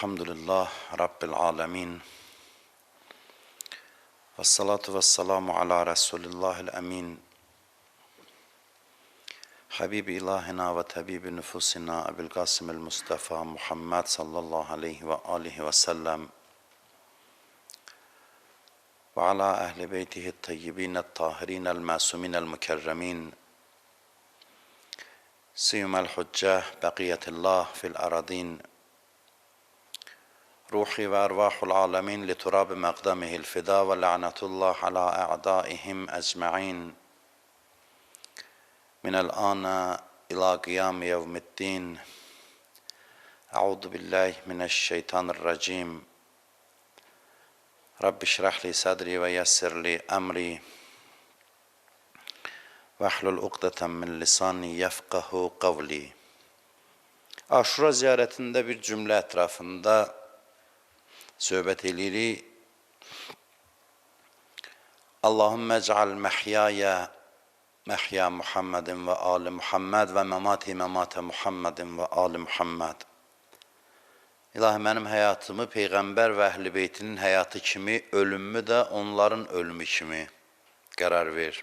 الحمد لله رب العالمين والصلاة والسلام على رسول الله الأمين. حبيب إلهنا وطبيب نفوسنا أبي القاسم المصطفى محمد صلى الله عليه وآله وسلم. وعلى أهل بيته الطيبين الطاهرين المعصومين المكرمين. سيما الحجة بقية الله في الأراضين. روحي وأرواح العالمين لتراب مقدمه الفداء ولعنة الله على أعدائهم أجمعين من الآن إلى قيام يوم الدين أعوذ بالله من الشيطان الرجيم رب اشرح لي صدري ويسر لي أمري واحلل عقدة من lisani yefkahu kavli. Aşura ziyaretinde bir cümle etrafında söhbət edirik. Allahümme ec'al mehyaya mehya Muhammedin ve ali Muhammed ve memati memate Muhammedin ve ali Muhammed. İlahi mənim həyatımı Peyğəmbər və əhl-i beytinin həyatı kimi, ölümümü də onların ölümü kimi qərar ver.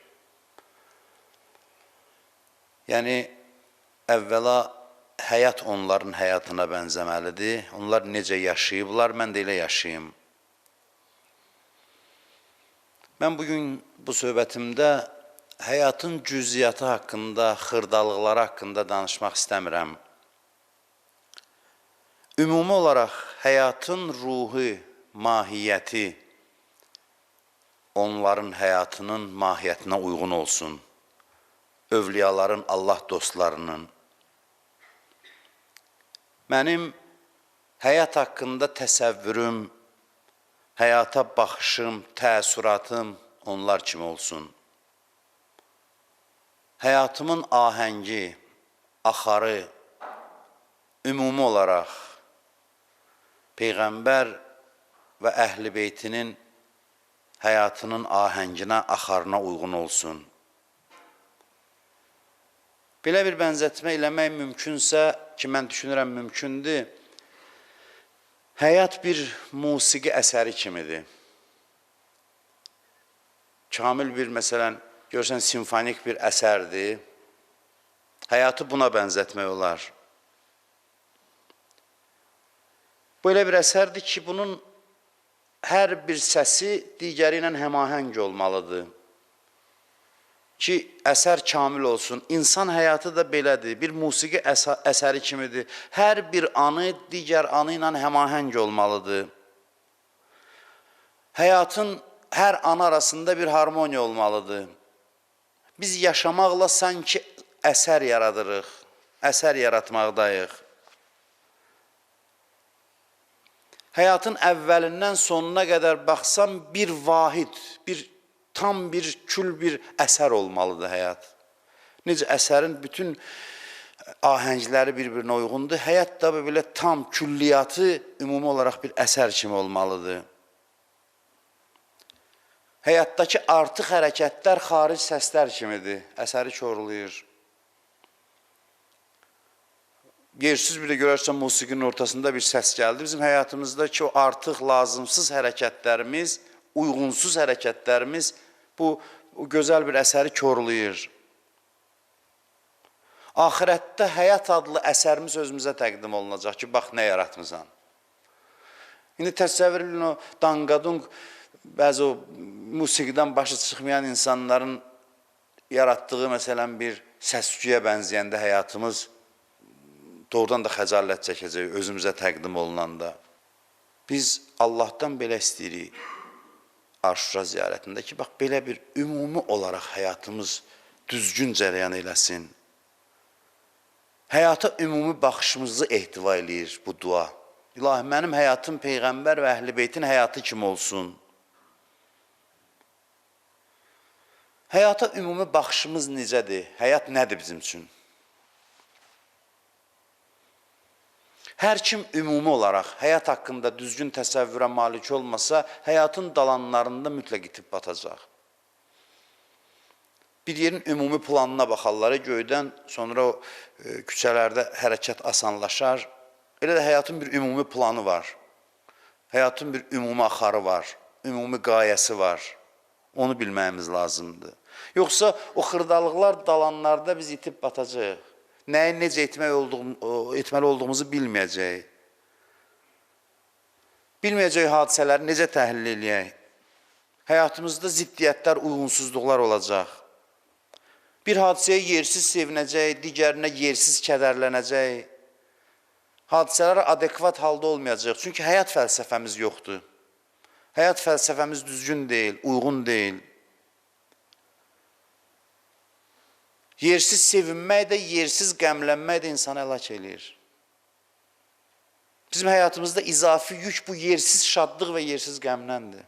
Yəni, əvvəla həyat onların həyatına bənzəməlidir. Onlar necə yaşayıblar, mən də elə yaşayım. Mən bugün bu söhbətimdə həyatın cüziyyatı haqqında, xırdalıqları haqqında danışmaq istəmirəm. Ümumi olaraq həyatın ruhu, mahiyyəti onların həyatının mahiyyətinə uyğun olsun. Övliyaların, Allah dostlarının. Mənim həyat haqqında təsəvvürüm, həyata baxışım, təəssüratım onlar kimi olsun. Həyatımın ahəngi, axarı ümumi olaraq Peyğəmbər və əhl-i beytinin həyatının ahənginə, axarına uyğun olsun. Belə bir bənzətmə eləmək mümkünsə, ki mən düşünürəm mümkündür, həyat bir musiqi əsəri kimidir. Kamil bir, məsələn, görsən, simfonik bir əsərdir. Həyatı buna bənzətmək olar. Bu elə bir əsərdir ki, bunun hər bir səsi digəri ilə həmahəng olmalıdır. Ki, əsər kamil olsun. İnsan həyatı da belədir. Bir musiqi əsəri kimidir. Hər bir anı digər anı ilə həmahəng olmalıdır. Həyatın hər an arasında bir harmoniya olmalıdır. Biz yaşamaqla sanki əsər yaradırıq, əsər yaratmaqdayıq. həyatın əvvəlindən sonuna qədər baxsam bir vahid, bir tam bir kül bir əsər olmalıdır həyat. Necə əsərin bütün ahəngləri bir-birinə uyğundur, həyat da belə tam külliyyatı ümumi olaraq bir əsər kimi olmalıdır. Həyatdakı artıq hərəkətlər xaric səslər kimidir, əsəri korlayır. yersiz bir de görərsən musiqinin ortasında bir səs gəldi. Bizim həyatımızdakı o artıq lazımsız hərəkətlərimiz, uyğunsuz hərəkətlərimiz bu, gözəl bir əsəri korlayır. Ahirətdə həyat adlı əsərimiz özümüzə təqdim olunacaq ki, bax nə yaratmısan. İndi təsəvvür edin o danqadung bəzi o musiqidən başı çıxmayan insanların yaratdığı məsələn bir səsküyə bənzəyəndə həyatımız doğrudan da xəcalət çəkəcək özümüzə təqdim olunanda. Biz Allahdan belə istəyirik Aşura ziyarətində ki, bax belə bir ümumi olaraq həyatımız düzgün cərəyan eləsin. Həyata ümumi baxışımızı ehtiva eləyir bu dua. İlahi, mənim həyatım Peyğəmbər və Əhl-i Beytin həyatı kimi olsun. Həyata ümumi baxışımız necədir? Həyat nədir bizim üçün? Hər kim ümumi olaraq həyat haqqında düzgün təsəvvürə malik olmasa, həyatın dalanlarında mütləq itib batacaq. Bir yerin ümumi planına baxarlar, göydən sonra o e, küçələrdə hərəkət asanlaşar. Elə də həyatın bir ümumi planı var. Həyatın bir ümumi axarı var, ümumi qayəsi var. Onu bilməyimiz lazımdır. Yoxsa o xırdalıqlar dalanlarda biz itib batacağıq. Nəyi necə etmək olduğum, etməli olduğumuzu bilməyəcəyik. Bilməyəcək hadisələri necə təhlil eləyək. Həyatımızda ziddiyyətlər, uyğunsuzluqlar olacaq. Bir hadisəyə yersiz sevinəcək, digərinə yersiz kədərlənəcək. Hadisələr adekvat halda olmayacaq. Çünki həyat fəlsəfəmiz yoxdur. Həyat fəlsəfəmiz düzgün deyil, uyğun deyil. Yersiz sevinmək də, yersiz qəmlənmək də insanı həlak eləyir. Bizim həyatımızda izafi yük bu yersiz şadlıq və yersiz qəmləndir.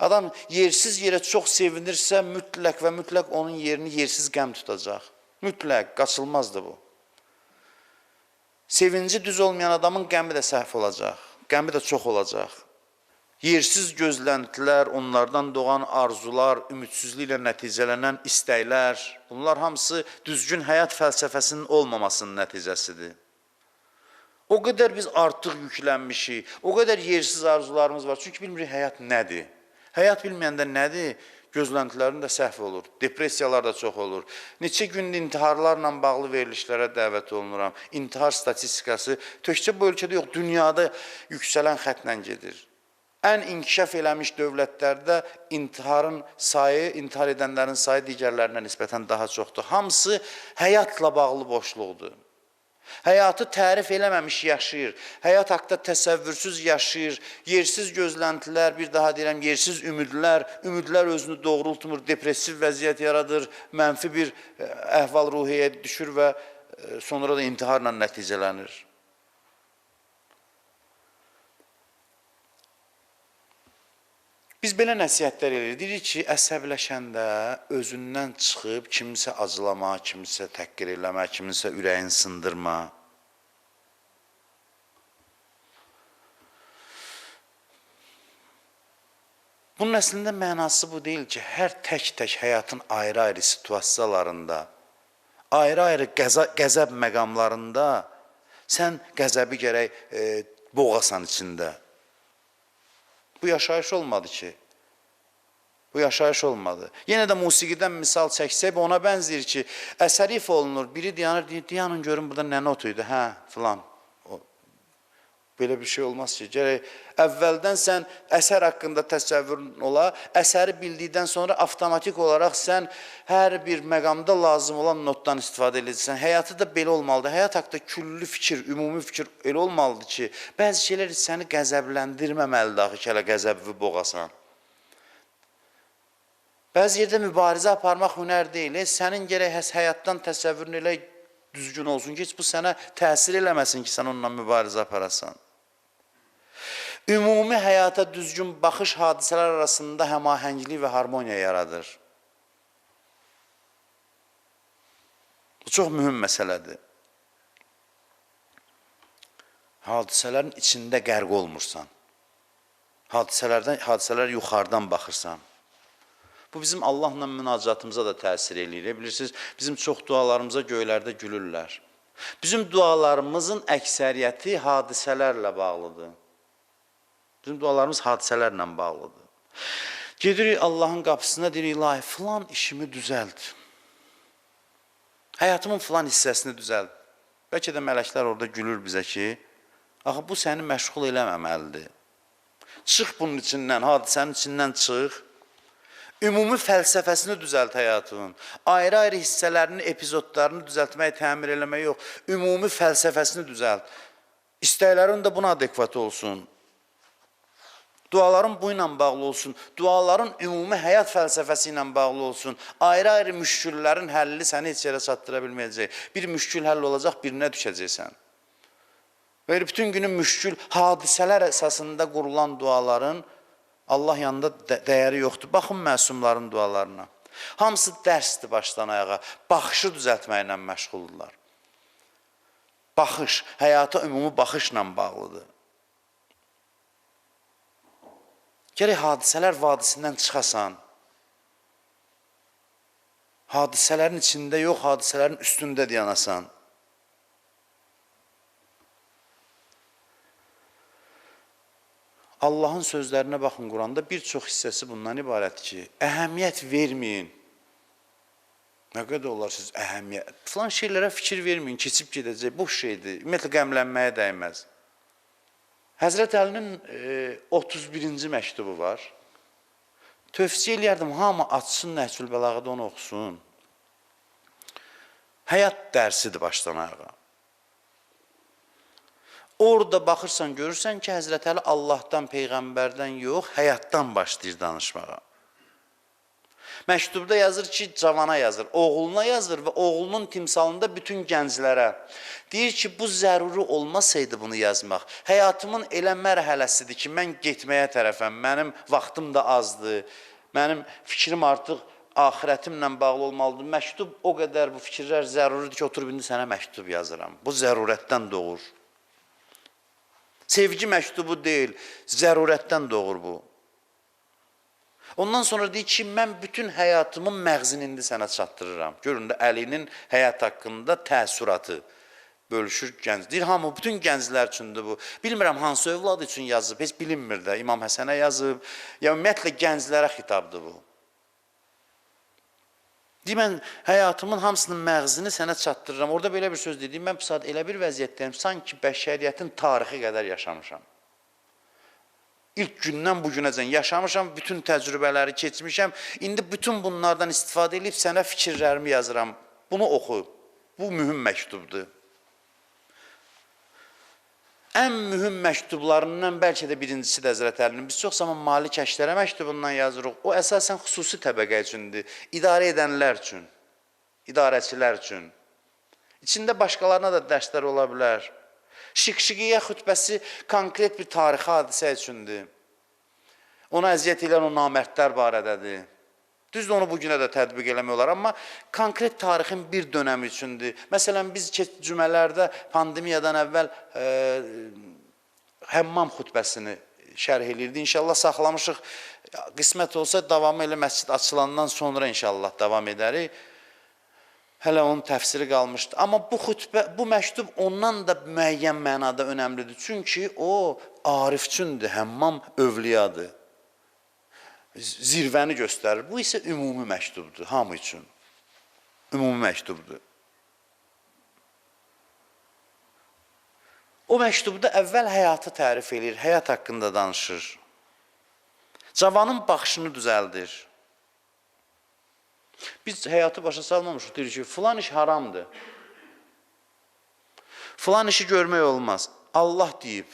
Adam yersiz yerə çox sevinirsə, mütləq və mütləq onun yerini yersiz qəm tutacaq. Mütləq, qaçılmazdır bu. Sevinci düz olmayan adamın qəmi də səhv olacaq. Qəmi də çox olacaq. Yersiz gözləntilər, onlardan doğan arzular, ümidsizliklə nəticələnən istəklər, bunlar hamısı düzgün həyat fəlsəfəsinin olmamasının nəticəsidir. O qədər biz artıq yüklənmişik, o qədər yersiz arzularımız var. Çünki bilmirik həyat nədir. Həyat bilməyəndə nədir? Gözləntilərin də səhv olur. Depressiyalar da çox olur. Neçə gündür intiharlarla bağlı verilişlərə dəvət olunuram. İntihar statistikası təkcə bu ölkədə yox, dünyada yüksələn xəttlə gedir. Ən inkişaf eləmiş dövlətlərdə intiharın sayı, intihar edənlərin sayı digərlərinə nisbətən daha çoxdur. Hamısı həyatla bağlı boşluqdur. Həyatı tərif eləməmiş yaşayır. Həyat haqqında təsəvvürsüz yaşayır. Yersiz gözləntilər, bir daha deyirəm, yersiz ümidlər, ümidlər özünü doğrultmur, depressiv vəziyyət yaradır, mənfi bir e, əhval-ruhiyyəyə düşür və e, sonra da intiharla nəticələnir. Biz belə nəsihətlər edirik. Deyirik ki, əsəbləşəndə özündən çıxıb kimsə acılama, kimsə təhqir eləmə, kimsə ürəyin sındırma. Bunun əslində mənası bu deyil ki, hər tək-tək həyatın ayrı-ayrı situasiyalarında, ayrı-ayrı qəzəb məqamlarında sən qəzəbi gərək e, boğasan içində. Bu yaşayış olmadı ki. Bu yaşayış olmadı. Yenə də musiqidən misal çəksək, ona bənzəyir ki, əsəri if olunur. Biri dayanır, deyir, dayanın görün burada nə not idi, hə, filan. Belə bir şey olmaz ki. Gərək əvvəldən sən əsər haqqında təsəvvürün ola, əsəri bildikdən sonra avtomatik olaraq sən hər bir məqamda lazım olan notdan istifadə edəcəksən. Həyatı da belə olmalıdır. Həyat haqqında küllü fikir, ümumi fikir elə olmalıdır ki, bəzi şeylər səni qəzəbləndirməməlidir axı ki, hələ qəzəbi boğasan. Bəzi yerdə mübarizə aparmaq hünər deyil. E, Sənin gərək həyatdan təsəvvürün elə düzgün olsun ki, heç bu sənə təsir eləməsin ki, sən onunla mübarizə aparasan. Ümumi həyata düzgün baxış hadisələr arasında həmahənglik və harmoniya yaradır. Bu çox mühüm məsələdir. Hadisələrin içində qərq olmursan. Hadisələrdən hadisələr yuxarıdan baxırsan. Bu bizim Allahla münacatımıza da təsir eləyir. Bilirsiniz, bizim çox dualarımıza göylərdə gülürlər. Bizim dualarımızın əksəriyyəti hadisələrlə bağlıdır. Bizim dualarımız hadisələrlə bağlıdır. Gedirik Allahın qapısına deyirik, ilahi filan işimi düzəlt. Həyatımın filan hissəsini düzəlt. Bəlkə də mələklər orada gülür bizə ki, axı bu səni məşğul eləməməlidir. Çıx bunun içindən, hadisənin içindən çıx. Ümumi fəlsəfəsini düzəlt həyatının. Ayrı-ayrı hissələrini, epizodlarını düzəltmək, təmir eləmək yox. Ümumi fəlsəfəsini düzəlt. İstəklərin də buna adekvat olsun. Duaların bu ilə bağlı olsun. Duaların ümumi həyat fəlsəfəsi ilə bağlı olsun. Ayrı-ayrı müşküllərin həlli səni heç yerə çatdıra bilməyəcək. Bir müşkül həll olacaq, birinə düşəcəksən. Və bütün günün müşkül hadisələr əsasında qurulan duaların Allah yanında də dəyəri yoxdur. Baxın məsumların dualarına. Hamısı dərsdir başdan ayağa. Baxışı düzəltməklə məşğuldurlar. Baxış, həyata ümumi baxışla bağlıdır. Gerək hadisələr vadisindən çıxasan. Hadisələrin içində yox, hadisələrin üstündə diyanasan. Allahın sözlərinə baxın Quranda bir çox hissəsi bundan ibarət ki, əhəmiyyət verməyin. Nə qədər olar siz əhəmiyyət? Falan şeylərə fikir verməyin, keçib gedəcək, boş şeydir. Ümumiyyətlə qəmlənməyə dəyməz. Həzrət Əlinin e, 31-ci məktubu var. Tövsiyə eləyərdim hamı açsın Nəhcül Bəlağədə onu oxusun. Həyat dərsidir başdan ayağa. Orada baxırsan, görürsən ki, Həzrət Əli Allahdan, peyğəmbərdən yox, həyatdan başlayır danışmağa. Məktubda yazır ki, cavana yazır, oğluna yazır və oğlunun timsalında bütün gənclərə. Deyir ki, bu zəruri olmasaydı bunu yazmaq. Həyatımın elə mərhələsidir ki, mən getməyə tərəfəm, mənim vaxtım da azdır. Mənim fikrim artıq axirətimlə bağlı olmalıdır. Məktub o qədər bu fikirlər zəruridir ki, oturub indi sənə məktub yazıram. Bu zərurətdən doğur. Sevgi məktubu deyil, zərurətdən doğur bu. Ondan sonra deyir ki, mən bütün həyatımın məğzini indi sənə çatdırıram. Görün də Əlinin həyat haqqında təəssüratı bölüşür gənc. Deyir, hamı bütün gənclər üçündür bu. Bilmirəm hansı övlad üçün yazıb, heç bilinmir də. İmam Həsənə yazıb, ya ümumiyyətlə gənclərə xitabdır bu. Deyir, mən həyatımın hamısının məğzini sənə çatdırıram. Orada belə bir söz dedim, mən bu saat elə bir vəziyyətdəyim, sanki bəşəriyyətin tarixi qədər yaşamışam. İlk gündən bu günəcən yaşamışam, bütün təcrübələri keçmişəm. İndi bütün bunlardan istifadə edib sənə fikirlərimi yazıram. Bunu oxu. Bu mühüm məktubdur. Ən mühüm məktublarından bəlkə də birincisi də Həzrət Əlinin. Biz çox zaman malik əşlərə məktubundan yazırıq. O əsasən xüsusi təbəqə üçündür, idarə edənlər üçün, idarəçilər üçün. İçində başqalarına da dərslər ola bilər. Şiq-şiqiyyə xütbəsi konkret bir tarixi hadisə üçündür. Ona əziyyət edən o namərdlər barədədir. Düzdür onu bu günə də tətbiq eləmək olar, amma konkret tarixin bir dönəmi üçündür. Məsələn biz cümələrdə pandemiyadan əvvəl e, həmmam xutbəsini şərh eləyirdi. İnşallah saxlamışıq. Qismət olsa davamı elə məscid açılandan sonra inşallah davam edərik. Hələ onun təfsiri qalmışdı. Amma bu xutbə, bu məktub ondan da müəyyən mənada önəmlidir. Çünki o arifçündür, həmmam övliyadır zirvəni göstərir. Bu isə ümumi məktubdur hamı üçün. Ümumi məktubdur. O məktubda əvvəl həyatı tərif eləyir, həyat haqqında danışır. Cavanın baxışını düzəldir. Biz həyatı başa salmamışıq, deyirik ki, filan iş haramdır. Filan işi görmək olmaz. Allah deyib.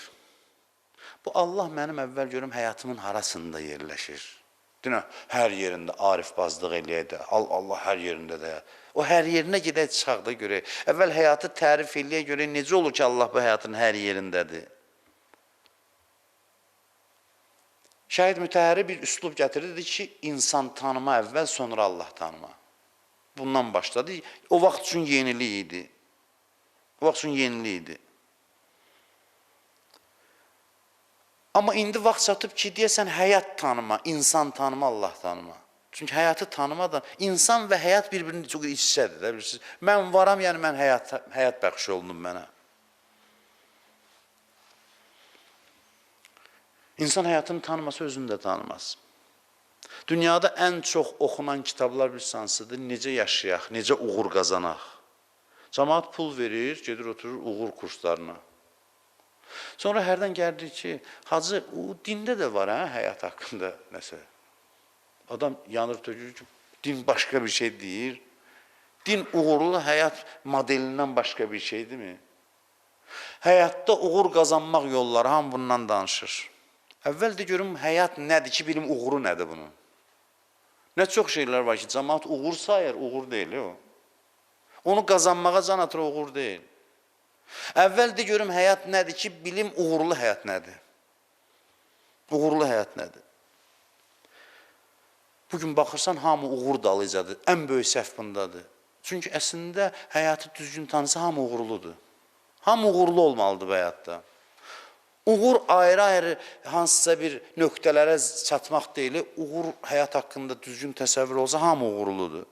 Bu Allah mənim əvvəl görüm həyatımın harasında yerləşir. Dinə, hər yerində arifbazlıq eləyək də, al Allah hər yerində də. O hər yerinə gedək çıxaq da görək. Əvvəl həyatı tərif eləyək görək necə olur ki, Allah bu həyatın hər yerindədir. Şəhid mütəhəri bir üslub gətirdi dedi ki, insan tanıma əvvəl, sonra Allah tanıma. Bundan başladı. O vaxt üçün yenilik idi. O vaxt üçün yenilik idi. Amma indi vaxt çatıb ki, deyəsən həyat tanıma, insan tanıma, Allah tanıma. Çünki həyatı tanımadan insan və həyat bir-birini çox iç-içədir bilirsiniz. Mən varam, yəni mən həyat həyat bəxş olunum mənə. İnsan həyatını tanımasa özünü də tanımaz. Dünyada ən çox oxunan kitablar bir sansıdır. Necə yaşayaq, necə uğur qazanaq. Cəmaət pul verir, gedir oturur uğur kurslarına. Sonra hərdən gəldi ki, hacı, o dində də var hə, həyat haqqında nəsə. Adam yanır tökür ki, din başqa bir şey deyir. Din uğurlu həyat modelindən başqa bir şeydirmi? Həyatda uğur qazanmaq yolları ham bundan danışır. Əvvəl də görüm həyat nədir ki, bilim uğuru nədir bunun? Nə çox şeylər var ki, cəmaət uğur sayır, uğur deyil o. Onu qazanmağa can atır, uğur deyil. Əvvəl də görüm həyat nədir ki, bilim uğurlu həyat nədir? Uğurlu həyat nədir? Bugün baxırsan hamı uğur dalıcadır. Ən böyük səhv bundadır. Çünki əslində həyatı düzgün tanısa hamı uğurludur. Hamı uğurlu olmalıdır həyatda. Uğur ayrı-ayrı hansısa bir nöqtələrə çatmaq deyil. Uğur həyat haqqında düzgün təsəvvür olsa hamı uğurludur.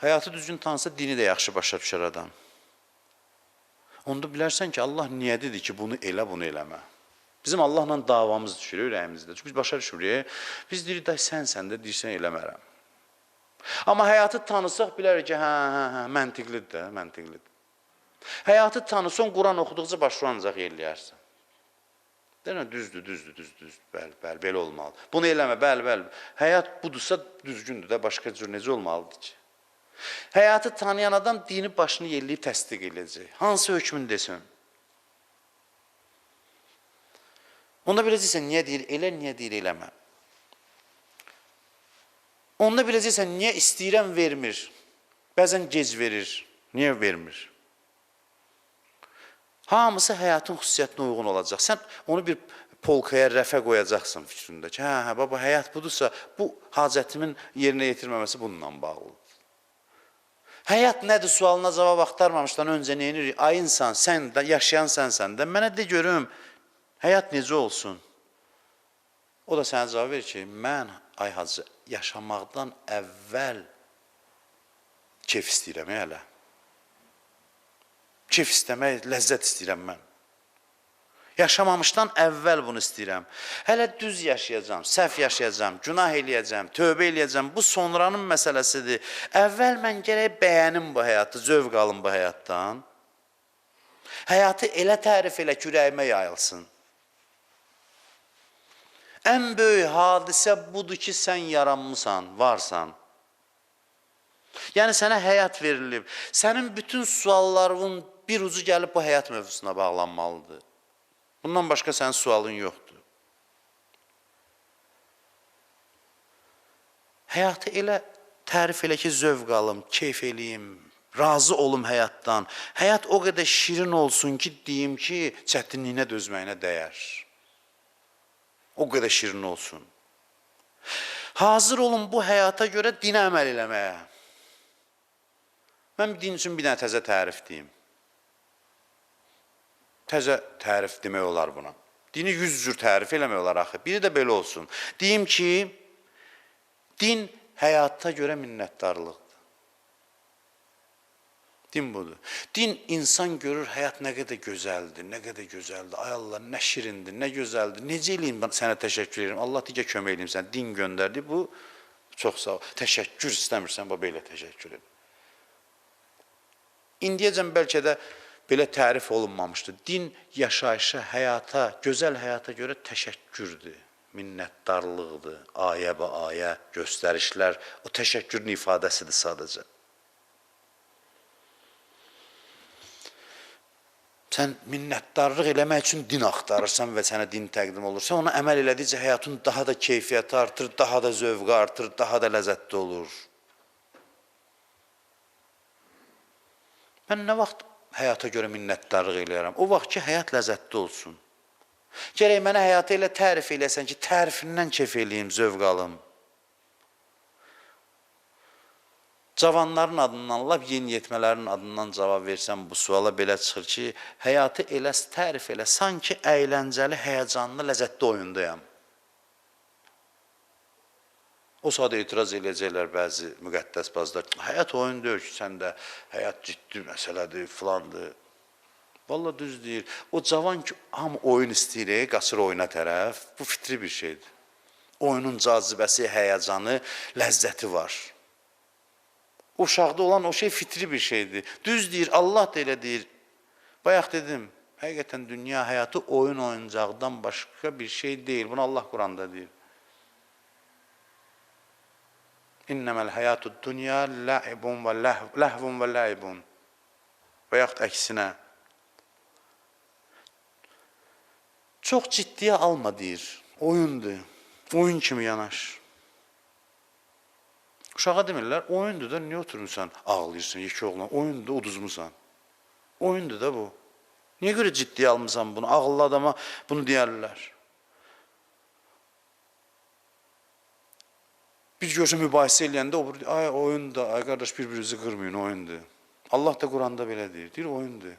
Həyatı düzgün tanısa dini də yaxşı başa düşər adam. onda bilərsən ki, Allah niyə dedi ki, bunu elə, bunu eləmə. Bizim Allahla davamız düşür ürəyimizdə. Çünki biz başa düşürük. Biz deyirik da sənsən də deyirsən eləmərəm. Amma həyatı tanısaq bilərik ki, hə, hə, hə, məntiqlidir də, məntiqlidir. Həyatı tanısan, Quran oxuduqca başa ancaq eləyərsən. Deyirəm, düzdür, düzdür, düzdür, düzdür. Bəli, bəli, belə olmalı. Bunu eləmə, bəli, bəli. Həyat budursa düzgündür də, başqa cür necə olmalıdır ki? Həyatı tanıyan adam dini başını yelləyib təsdiq edəcək. Hansı hökmün desin? Onda biləcəksən niyə deyir elə, niyə deyir eləmə. Onda biləcəksən niyə istəyirəm vermir. Bəzən gec verir. Niyə vermir? Hamısı həyatın xüsusiyyətinə uyğun olacaq. Sən onu bir polkaya rəfə qoyacaqsan fikrində ki, hə, hə, baba həyat budursa, bu hacətimin yerinə yetirməməsi bununla bağlıdır. Həyat nədir sualına cavab axtarmamışdan öncə nə edirik? Ay insan, sən də yaşayan sənsən də mənə de görüm, həyat necə olsun? O da sənə cavab verir ki, mən ay hacı yaşamaqdan əvvəl keyf istəyirəm hələ. Keyf istəmək, ləzzət istəyirəm mən. Yaşamamışdan əvvəl bunu istəyirəm. Hələ düz yaşayacağam, səhv yaşayacağam, günah eləyəcəm, tövbə eləyəcəm. Bu sonranın məsələsidir. Əvvəl mən gərək bəyənim bu həyatı, zövq alım bu həyatdan. Həyatı elə tərif elə ki, ürəyimə yayılsın. Ən böyük hadisə budur ki, sən yaranmısan, varsan. Yəni sənə həyat verilib. Sənin bütün sualların bir ucu gəlib bu həyat mövzusuna bağlanmalıdır. Bundan başqa sənin sualın yoxdur. Həyatı elə tərif elə ki, zövq alım, keyf eləyim, razı olum həyatdan. Həyat o qədər şirin olsun ki, deyim ki, çətinliyinə dözməyinə dəyər. O qədər şirin olsun. Hazır olun bu həyata görə dinə əməl eləməyə. Mən din üçün bir dənə təzə tərif deyim. Təzə tərif demək olar buna. Dini 100 cür tərif eləmək axı. Biri də belə olsun. Deyim ki, din həyata görə minnətdarlıqdır. Din budur. Din insan görür həyat nə qədər gözəldir, nə qədər gözəldir. Ay Allah, nə şirindir, nə gözəldir. Necə eləyim ben sənə təşəkkür edirəm. Allah digə kömək eləyim sənə. Din göndərdi. Bu çox sağ ol. Təşəkkür istəmirsən, bax belə təşəkkür et. İndiyəcən bəlkə də belə tərif olunmamışdı. Din yaşayışa, həyata, gözəl həyata görə təşəkkürdür, minnətdarlıqdır, ayə bə ayə göstərişlər, o təşəkkürün ifadəsidir sadəcə. Sən minnətdarlıq eləmək üçün din axtarırsan və sənə din təqdim olur. Ona əməl elədikcə həyatın daha da keyfiyyəti artır, daha da zövqü artır, daha da ləzzətli olur. Mən nə vaxt həyata görə minnətdarlıq eləyərəm? O vaxt ki, həyat ləzzətli olsun. Gərək mənə həyatı elə tərif eləyəsən ki, tərifindən keyf eləyim, zövq alım. Cavanların adından, lap yeniyetmələrin adından cavab versəm bu suala belə çıxır ki, həyatı elə tərif elə, sanki əyləncəli, həyəcanlı, ləzzətli oyundayam. O sadə etiraz eləyəcəklər bəzi müqəddəs bazlar. Həyat oyun deyil ki, sən də həyat ciddi məsələdir, filandır. Valla düz deyir. O cavan ki, hamı oyun istəyir, qaçır oyuna tərəf. Bu fitri bir şeydir. Oyunun cazibəsi, həyəcanı, ləzzəti var. Uşaqda olan o şey fitri bir şeydir. Düz deyir, Allah da elə deyir. Bayaq dedim, həqiqətən dünya həyatı oyun oyuncaqdan başqa bir şey deyil. Bunu Allah Quranda deyir. İnnemel hayatud dünya la'ibun ve lahv, lahvun ve la'ibun. Və yaxud əksinə. Çox ciddiyə alma deyir. Oyundur. Oyun kimi yanaş. Uşağa demirlər, oyundur da niyə oturursan, ağlayırsan, yekə oğlan, oyundur, uduzmusan. Oyundur da bu. Niyə görə ciddiyə almısan bunu? Ağıllı adama bunu deyərlər. Biz görsə mübahisə eləyəndə o ay oyundur, ay qardaş bir-birinizi qırmayın, oyundur. Allah da Quranda belə deyir. Deyir oyundur.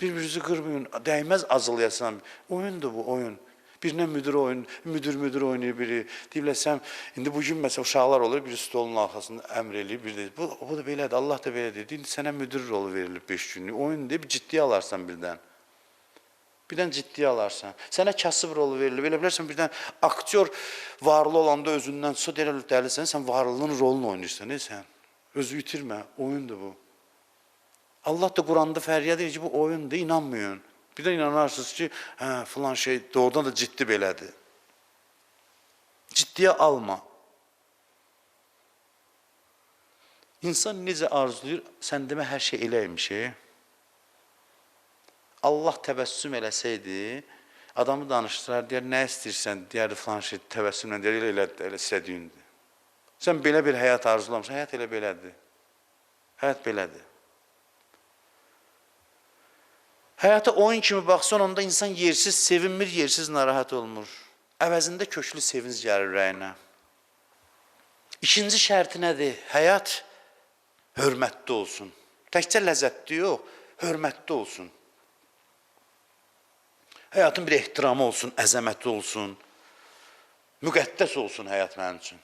Bir-birinizi qırmayın, dəyməz acılayasan. Oyundur bu oyun. Birinə müdir oyun, müdür müdür oynayır biri. Deyirlər sən indi bu gün məsələn uşaqlar olur, biri stolun arxasında əmr bir də bu bu da belədir, Allah da belə deyir. Deyir sənə müdür rolu verilib 5 günlük. Oyun deyib ciddiyə alarsan birdən. Birdən ciddiyə alarsan. Sənə kasıb rolu verilib. Elə bilərsən birdən aktyor varlı olanda özündən çıxır, deyirlər dəlisən, sən varlılığın rolunu oynayırsan, nə sən? Özü itirmə, oyundur bu. Allah da Quranda fəryad edir ki, bu oyundur, inanmayın. Bir də inanarsınız ki, hə, filan şey doğrudan da ciddi belədir. Ciddiyə alma. İnsan necə arzulayır, sən demə hər şey eləymiş. e? Allah təbəssüm eləsəydi, adamı danışdırar, deyər, nə istəyirsən, deyər, filan şey təbəssümlə, deyər, elə elə, elə istədiyindir. Sən belə bir həyat arzulamısan, həyat elə belədir. Həyat belədir. Həyata oyun kimi baxsan, onda insan yersiz sevinmir, yersiz narahat olmur. Əvəzində köklü sevinc gəlir ürəyinə. İkinci şərti nədir? Həyat hörmətli olsun. Təkcə ləzzətli yox, hörmətli olsun. Həyatın bir ehtiramı olsun, əzəməti olsun. Müqəddəs olsun həyat mənim üçün.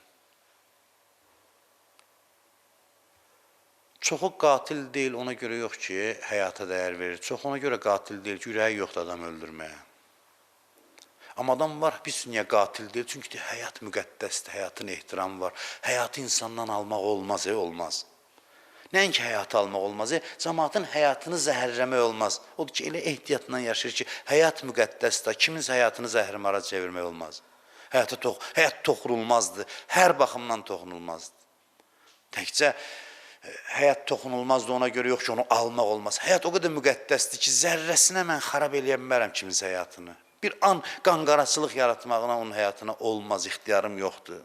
Çoxu qatil deyil, ona görə yox ki, həyata dəyər verir. Çox ona görə qatil deyil ki, ürəyi yoxdur adam öldürməyə. Amma adam var, biz niyə qatil deyil? Çünki de, həyat müqəddəsdir, həyatın ehtiramı var. Həyatı insandan almaq olmaz, e, olmaz. Nəinki həyatı almaq olmaz, e, cəmaatın həyatını zəhərləmək olmaz. Odur ki, elə ehtiyatla yaşayır ki, həyat müqəddəsdir, kiminsə həyatını zəhrimara çevirmək olmaz. Həyata tox, həyat toxunulmazdır, hər baxımdan toxunulmazdır. Təkcə e, həyat toxunulmazdır ona görə yox ki, onu almaq olmaz. Həyat o qədər müqəddəsdir ki, zərrəsinə mən xarab eləyə bilmərəm kiminsə həyatını. Bir an qanqaraçılıq yaratmağına onun həyatına olmaz, ixtiyarım yoxdur.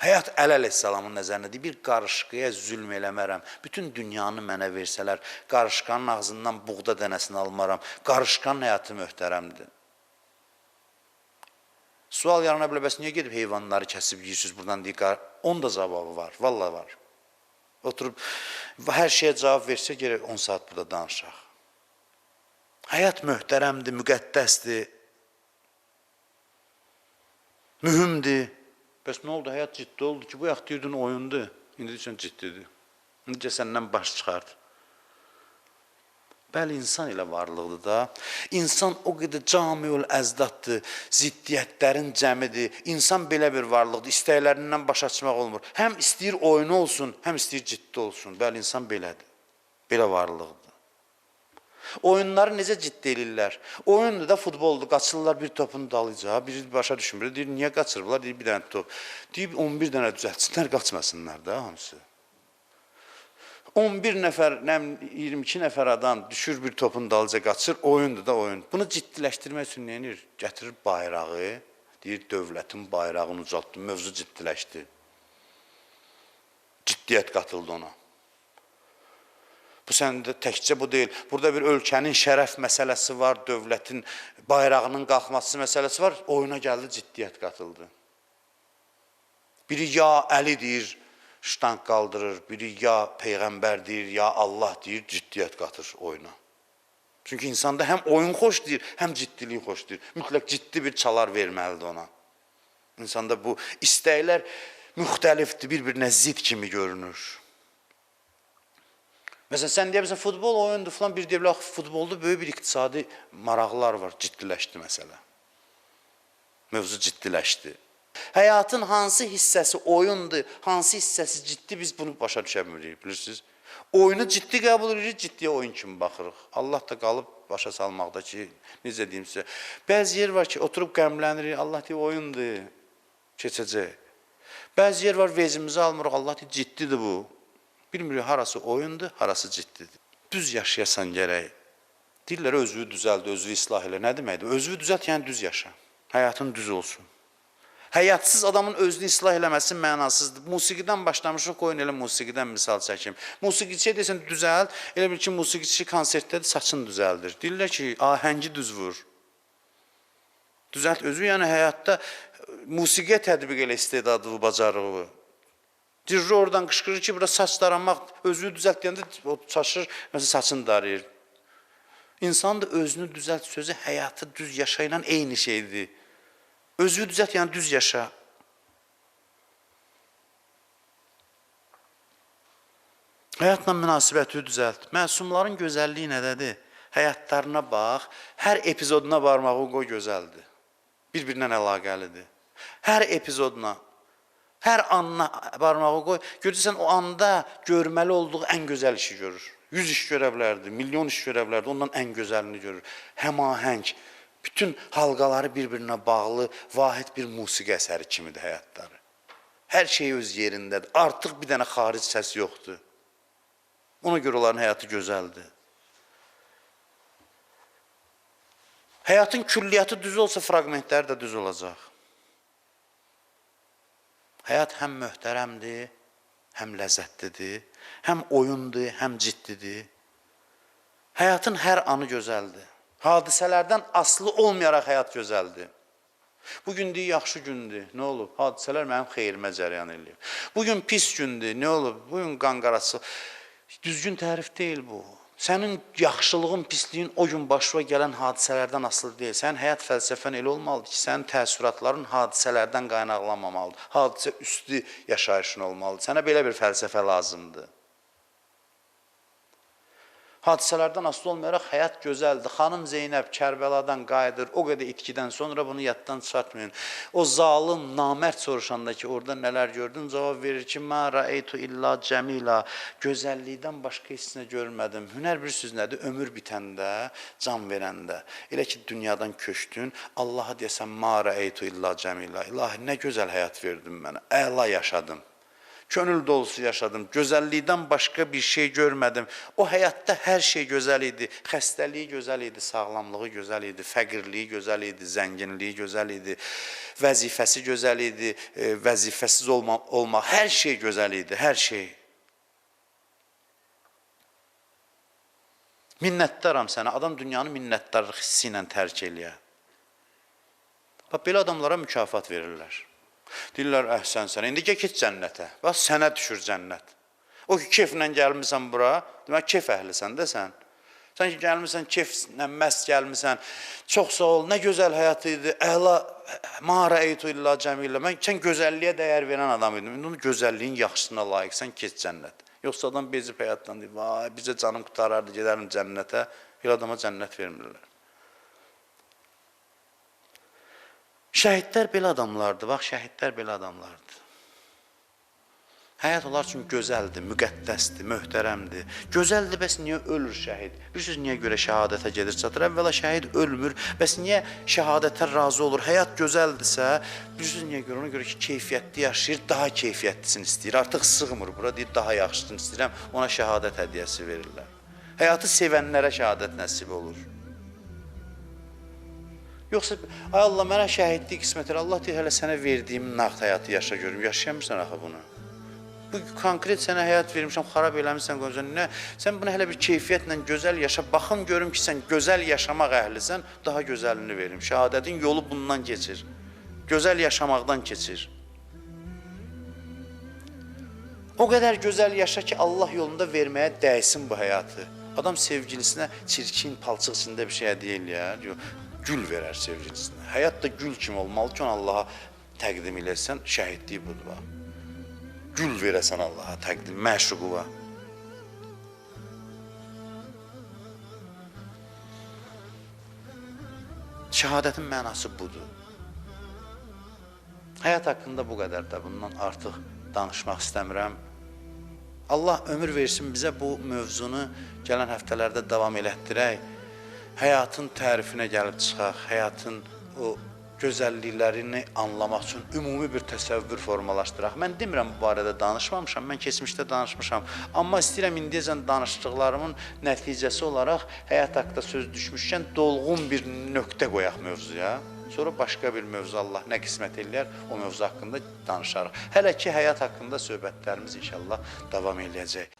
Həyat Əl əleyhissalamın nəzərində bir qarışqaya zülm eləmərəm. Bütün dünyanı mənə versələr, qarışqanın ağzından buğda dənəsini almaram. Qarışqanın həyatı möhtərəmdir. Sual yarana bilər, bəs niyə gedib heyvanları kəsib yeyirsiniz buradan qar- onun da cavabı var, vallahi var. Oturub hər şeyə cavab versə gərək 10 saat burada danışaq. Həyat möhtərəmdir, müqəddəsdir. Mühümdür. Bəs nə oldu? Həyat ciddi oldu ki, bu vaxt oyundur. İndi deyirsən ciddidir. İndi səndən baş çıxart. Bəli, insan elə varlıqdır da. İnsan o qədər camiül əzdaddır, ziddiyyətlərin cəmidir. İnsan belə bir varlıqdır, istəklərindən baş açmaq olmur. Həm istəyir oyunu olsun, həm istəyir ciddi olsun. Bəli, insan belədir. Belə varlıqdır. Oyunları necə ciddi eləyirlər? Oyundur da futboldur, qaçırlar bir topun dalınca, biri başa düşmür. Deyir, niyə qaçırıblar? Deyir, bir dənə top. Deyir, 11 dənə düzəltsinlər, qaçmasınlar da hamısı. 11 nəfər, nə bilim, 22 nəfər adam düşür bir topun dalınca qaçır, oyundur da oyun. Bunu ciddiləşdirmək üçün nə? Gətirir bayrağı, deyir dövlətin bayrağını ucaltdı, mövzu ciddiləşdi. Ciddiyyət qatıldı ona. Bu səndə təkcə bu deyil. Burada bir ölkənin şərəf məsələsi var, dövlətin bayrağının qalxması məsələsi var. Oyuna gəldi, ciddiyyət qatıldı. Biri ya Əli deyir, ştanq qaldırır, biri ya peyğəmbər deyir, ya Allah deyir, ciddiyyət qatır oyuna. Çünki insanda həm oyun xoş deyir, həm ciddilik xoş deyir. Mütləq ciddi bir çalar verməlidir ona. İnsanda bu istəklər müxtəlifdir, bir-birinə zid kimi görünür. Məsələn, sən deyə bilirsən, futbol oyundur falan, bir deyə bilər, futbolda böyük bir iqtisadi maraqlar var, ciddiləşdi məsələ. Mövzu ciddiləşdi. Həyatın hansı hissəsi oyundur, hansı hissəsi ciddi, biz bunu başa düşə bilirsiniz? Oyunu ciddi qəbul edirik, ciddiyə oyun kimi baxırıq. Allah da qalıb başa salmaqda ki, necə deyim sizə, bəzi yer var ki, oturub qəmlənirik, Allah deyir, oyundur, keçəcək. Bəzi yer var, vezimizi almırıq, Allah deyir, ciddidir bu. Bilmirik harası oyundur, harası ciddidir. Düz yaşayasan gərək. Deyirlər özünü düzəld, özünü islah elə. Nə deməkdir? Özünü düzəlt, yəni düz yaşa. Həyatın düz olsun. Həyatsız adamın özünü islah eləməsi mənasızdır. Musiqidən başlamışıq, qoyun elə musiqidən misal çəkim. Musiqiçiyə desən düzəld, elə bil ki, musiqiçi konsertdə saçın düzəldir. Deyirlər ki, ahəngi düz vur. Düzəlt özü, yəni həyatda musiqiyə tətbiq elə istedadı, bacarığı. Dirri oradan qışqırır ki, bura saç daranmaq, özünü düzəlt deyəndə o çaşır, məsələn saçını darayır. İnsan da özünü düzəlt sözü həyatı düz yaşa ilə eyni şeydir. Özünü düzəlt yəni düz yaşa. Həyatla münasibəti düzəlt. Məsumların gözəlliyi nədədir? Həyatlarına bax, hər epizoduna barmağı qoy gözəldir. Bir-birindən əlaqəlidir. Hər epizoduna, hər anına barmağı qoy. Görürsən o anda görməli olduğu ən gözəl işi görür. 100 iş görə bilərdi, milyon iş görə bilərdi, ondan ən gözəlini görür. Həmahəng, bütün halqaları bir-birinə bağlı vahid bir musiqi əsəri kimidir həyatları. Hər şey öz yerindədir. Artıq bir dənə xaric səs yoxdur. Ona görə onların həyatı gözəldir. Həyatın külliyyatı düz olsa fraqmentləri də düz olacaq. Həyat həm möhtərəmdir, həm ləzzətlidir, həm oyundur, həm ciddidir. Həyatın hər anı gözəldir. Hadisələrdən asılı olmayaraq həyat gözəldir. Bu gün deyir yaxşı gündür. Nə olub? Hadisələr mənim xeyrimə cərəyan eləyir. Bu pis gündür. Nə olub? Bu gün qanqarası. Düzgün tərif deyil bu. Sənin yaxşılığın, pisliyin o gün başına gələn hadisələrdən asılı deyil. Sənin həyat fəlsəfən elə olmalıdır ki, sənin təəssüratların hadisələrdən qaynaqlanmamalıdır. Hadisə üstü yaşayışın olmalıdır. Sənə belə bir fəlsəfə lazımdır. Hadisələrdən asılı olmayaraq həyat gözəldir. Xanım Zeynəb Kərbəladan qayıdır. O qədər itkidən sonra bunu yaddan çıxartmayın. O zalım, namərd soruşanda ki, orada nələr gördün? Cavab verir ki, "Ma ra'aytu illa cemila." Gözəllikdən başqa heç nə görmədim. Hünər bir söz nədir? Ömür bitəndə, can verəndə. Elə ki dünyadan köçdün, Allaha deyəsən, "Ma ra'aytu illa cemila." İlahi, nə gözəl həyat verdin mənə. Əla yaşadım. Könül dolusu yaşadım. Gözəllikdən başqa bir şey görmədim. O həyatda hər şey gözəl idi. Xəstəliyi gözəl idi, sağlamlığı gözəl idi, fəqirliyi gözəl idi, zənginliyi gözəl idi, vəzifəsi gözəl idi, e, vəzifəsiz olma, olmaq, hər şey gözəl idi, hər şey. Minnətdaram sənə. Adam dünyanı minnətdarlıq hissi ilə tərk eləyər. Bax belə adamlara mükafat verirlər. Deyirlər, əhsən sənə. İndi gəl keç cənnətə. Bax sənə düşür cənnət. O ki keyflə gəlmisən bura, demək keyf əhlisən də sən. Sən ki gəlmisən keyflə məst gəlmisən. Çox sağ ol. Nə gözəl həyat idi. Əla ma ra'aytu illa cəmilə. Mən sən gözəlliyə dəyər verən adam idim. İndi onu gözəlliyin yaxşısına layiqsən, keç cənnət. Yoxsa adam bezib həyatdan deyir, vay bizə canım qutarardı, gedərim cənnətə. Bir adama cənnət vermirlər. Şəhidlər belə adamlardır. Bax, şəhidlər belə adamlardır. Həyat onlar üçün gözəldir, müqəddəsdir, möhtərəmdir. Gözəldir, bəs niyə ölür şəhid? Bilirsiniz niyə görə şəhadətə gedir çatır? Əvvəla şəhid ölmür, bəs niyə şəhadətə razı olur? Həyat gözəldirsə, bilirsiniz niyə görə? Ona görə ki, keyfiyyətli yaşayır, daha keyfiyyətlisini istəyir. Artıq sığmır bura, deyir, daha yaxşısını istəyirəm, ona şəhadət hədiyyəsi verirlər. Həyatı sevənlərə şəhadət nəsib olur. Yoxsa ay Allah mənə şəhidlik qismət elə. Allah deyir hələ sənə verdiyim nağd həyatı yaşa görüm. Yaşayamırsan axı bunu. Bu konkret sənə həyat vermişəm, xarab eləmisən qocan. Nə? Sən bunu hələ bir keyfiyyətlə gözəl yaşa. Baxım görüm ki, sən gözəl yaşamaq əhlisən, daha gözəlini verim. Şəhadətin yolu bundan keçir. Gözəl yaşamaqdan keçir. O qədər gözəl yaşa ki, Allah yolunda verməyə dəysin bu həyatı. Adam sevgilisinə çirkin, palçıq içində bir şey hədiyyə eləyər. Yox, gül verər sevgilisinə. Həyat da gül kimi olmalı ki, onu Allaha təqdim eləsən, şəhidlik budur bax. Gül verəsən Allaha təqdim, məşuquva. Şəhadətin mənası budur. Həyat haqqında bu qədər də bundan artıq danışmaq istəmirəm. Allah ömür versin bizə bu mövzunu gələn həftələrdə davam elətdirək. Həyatın tərifinə gəlib çıxaq, həyatın o gözəlliklərini anlamaq üçün ümumi bir təsəvvür formalaşdıraq. Mən demirəm bu barədə danışmamışam, mən keçmişdə danışmışam. Amma istəyirəm indiyəcən danışdıqlarımın nəticəsi olaraq həyat haqqında söz düşmüşkən dolğun bir nöqtə qoyaq mövzuya. Sonra başqa bir mövzu Allah nə qismət eləyər, o mövzu haqqında danışarıq. Hələ ki həyat haqqında söhbətlərimiz inşallah davam eləyəcək.